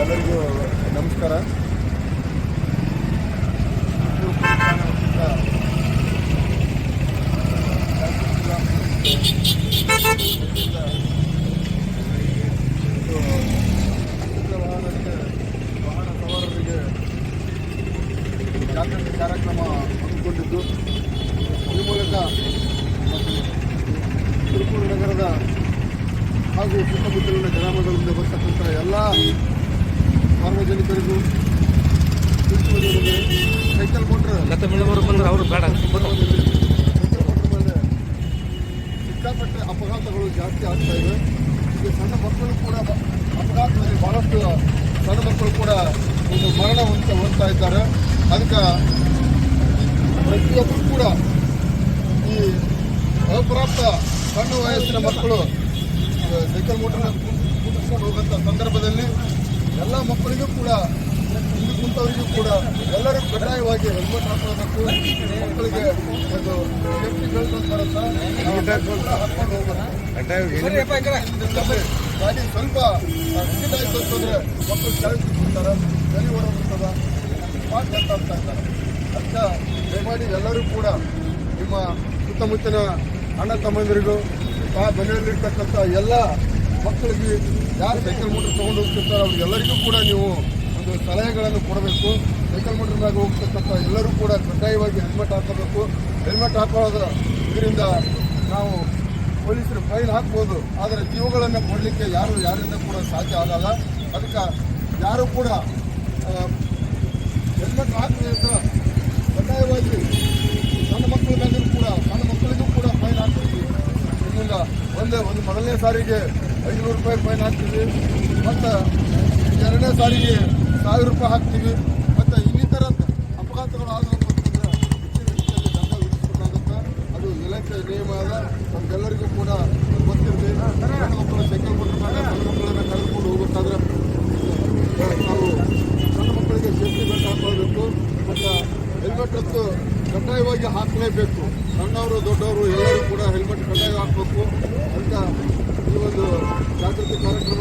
ಎಲ್ಲರಿಗೂ ನಮಸ್ಕಾರ. ಜಾಗೃತಿ ಕಾರ್ಯಕ್ರಮ ಹಮ್ಮಿಕೊಂಡಿದ್ದು ಈ ಮೂಲಕ ನಗರದ ಹಾಗೂ ಸುತ್ತಮುತ್ತಲಿನ ಗ್ರಾಮಗಳಿಂದ ಬರ್ತಕ್ಕಂಥ ಎಲ್ಲ ಸಾರ್ವಜನಿಕರಿಗೂ ಸೈಕಲ್ ಮೋಟ್ರ್ ಬಂದ್ರೆ ಅವರು ಬೇಡ. ಸೈಕಲ್ ಮೋಟ್ರ್ ಮೇಲೆ ಸಿಕ್ಕಾಪಟ್ಟೆ ಅಪಘಾತಗಳು ಜಾಸ್ತಿ ಆಗ್ತಾ ಇವೆ ಈಗ ಸಣ್ಣ ಮಕ್ಕಳು ಕೂಡ ಅಪಘಾತದಲ್ಲಿ ಬಹಳಷ್ಟು ಸಣ್ಣ ಮಕ್ಕಳು ಕೂಡ ಒಂದು ಮರಣ ಹೊಂತ ಹೊಂದ್ತಾ ಇದ್ದಾರೆ ಅದಕ್ಕೆ ಪ್ರತಿಯೊಬ್ಬರು ಕೂಡ ಈ ಅಪ್ರಾಪ್ತ ಸಣ್ಣ ವಯಸ್ಸಿನ ಮಕ್ಕಳು ಸೈಕಲ್ ಮೋಟರ್ನ ಕೂಡಿಸ್ಕೊಂಡು ಹೋಗುವಂಥ ಸಂದರ್ಭದಲ್ಲಿ ಎಲ್ಲ ಮಕ್ಕಳಿಗೂ ಕೂಡ ಇಲ್ಲಿ ಕುಂತವರಿಗೂ ಕೂಡ ಎಲ್ಲರೂ ಕಡ್ಡಾಯವಾಗಿ ಹೆಲ್ಮೆಟ್ ಹಾಕೊಳ್ಬೇಕು. ಮಕ್ಕಳಿಗೆ ಒಂದು ಸೇಫ್ಟಿ ಬೆಲ್ಟ್ ಅಂತ ಬರುತ್ತಾ ಹಾಕೊಂಡು ಹೋಗ್ಬೇಕು. ಗಾಡಿ ಸ್ವಲ್ಪ ಸ್ಪೀಡ್ ಆಯ್ತು ಅಂತಂದ್ರೆ ಮಕ್ಕಳು ಕೆಳಗೆ ಕೊಡ್ತಾರೆ ತಲೆ ಓಡೋಗ್ತದ ಸ್ಪಾಟ್ ಅಂತ ಅದಕ್ಕೆ ದಯಮಾಡಿ ಎಲ್ಲರೂ ಕೂಡ ನಿಮ್ಮ ಸುತ್ತಮುತ್ತಲಿನ ಅಣ್ಣ ತಮ್ಮಂದಿರಿಗೂ ಆ ಮನೆಯಲ್ಲಿರ್ತಕ್ಕಂಥ ಎಲ್ಲ ಮಕ್ಕಳಿಗೆ ಯಾರು ಸೈಕಲ್ ಮೋಟರ್ ತೊಗೊಂಡು ಹೋಗ್ತಿರ್ತಾರೆ ಅವ್ರಿಗೆಲ್ಲರಿಗೂ ಕೂಡ ನೀವು ಒಂದು ಸಲಹೆಗಳನ್ನು ಕೊಡಬೇಕು. ಸೈಕಲ್ ಮೋಟರ್ ಮ್ಯಾಗ ಹೋಗ್ತಕ್ಕಂಥ ಎಲ್ಲರೂ ಕೂಡ ಕಡ್ಡಾಯವಾಗಿ ಹೆಲ್ಮೆಟ್ ಹಾಕೋಬೇಕು. ಹೆಲ್ಮೆಟ್ ಹಾಕೊಳ್ಳೋದ್ರ ಇದರಿಂದ ನಾವು ಪೊಲೀಸರು ಫೈನ್ ಹಾಕ್ಬೋದು. ಆದರೆ ಜೀವಗಳನ್ನು ಕೊಡಲಿಕ್ಕೆ ಯಾರು ಯಾರಿಂದ ಕೂಡ ಸಾಧ್ಯ ಆಗಲ್ಲ. ಅದಕ್ಕೆ ಯಾರು ಕೂಡ ಹೆಲ್ಮೆಟ್ ಹಾಕಬೇಕು ಕಡ್ಡಾಯವಾಗಿ ಸಣ್ಣ ಮಕ್ಕಳ ಮೇಲೂ ಕೂಡ, ಸಣ್ಣ ಮಕ್ಕಳಿಗೂ ಕೂಡ ಫೈನ್ ಹಾಕ್ಬೇಕು. ಇದರಿಂದ ಒಂದೇ ಒಂದು ಮೊದಲನೇ ಸಾರಿಗೆ ಐನೂರು ರೂಪಾಯಿ ಫೈನ್ ಹಾಕ್ತೀವಿ. ಮತ್ತು ಎರಡನೇ ಸಾರಿಗೆ ಸಾವಿರ ರೂಪಾಯಿ ಹಾಕ್ತೀವಿ. ಮತ್ತು ಇನ್ನಿತರ ಅಪಘಾತಗಳು ರೀತಿಯಲ್ಲಿ ದಂಡ ವಿಧಿಸಬೇಕಾಗುತ್ತೆ ಅದು ಇಲಾಖೆ ನಿಯಮ ಅದ. ನಮ್ಗೆಲ್ಲರಿಗೂ ಕೂಡ ಗೊತ್ತಿರಲಿ. ಸಣ್ಣ ಮಕ್ಕಳು ಸೈಕಲ್ ಕೊಟ್ಟಿರ್ತಾರೆ. ಸಣ್ಣ ಮಕ್ಕಳನ್ನ ಕರೆದುಕೊಂಡು ಹೋಗ್ಬೇಕಾದ್ರೆ ನಾವು ಸಣ್ಣ ಮಕ್ಕಳಿಗೆ ಸೇಫ್ಟಿ ಬೆಲ್ಟ್ ಹಾಕೊಳ್ಬೇಕು ಮತ್ತು ಹೆಲ್ಮೆಟ್ ಅಂತೂ ಕಡ್ಡಾಯವಾಗಿ ಹಾಕಲೇಬೇಕು. ಸಣ್ಣವರು ದೊಡ್ಡವರು ಎಲ್ಲರೂ ಕೂಡ ಹೆಲ್ಮೆಟ್ ಕಡ್ಡಾಯ ಹಾಕಬೇಕು. ಜಾಗೃತಿ ಕಾರ್ಯಕ್ರಮಗಳಲ್ಲಿ ಎಲ್ಲರೂ ಭಾಗವಹಿಸಿದ್ದೀರಿ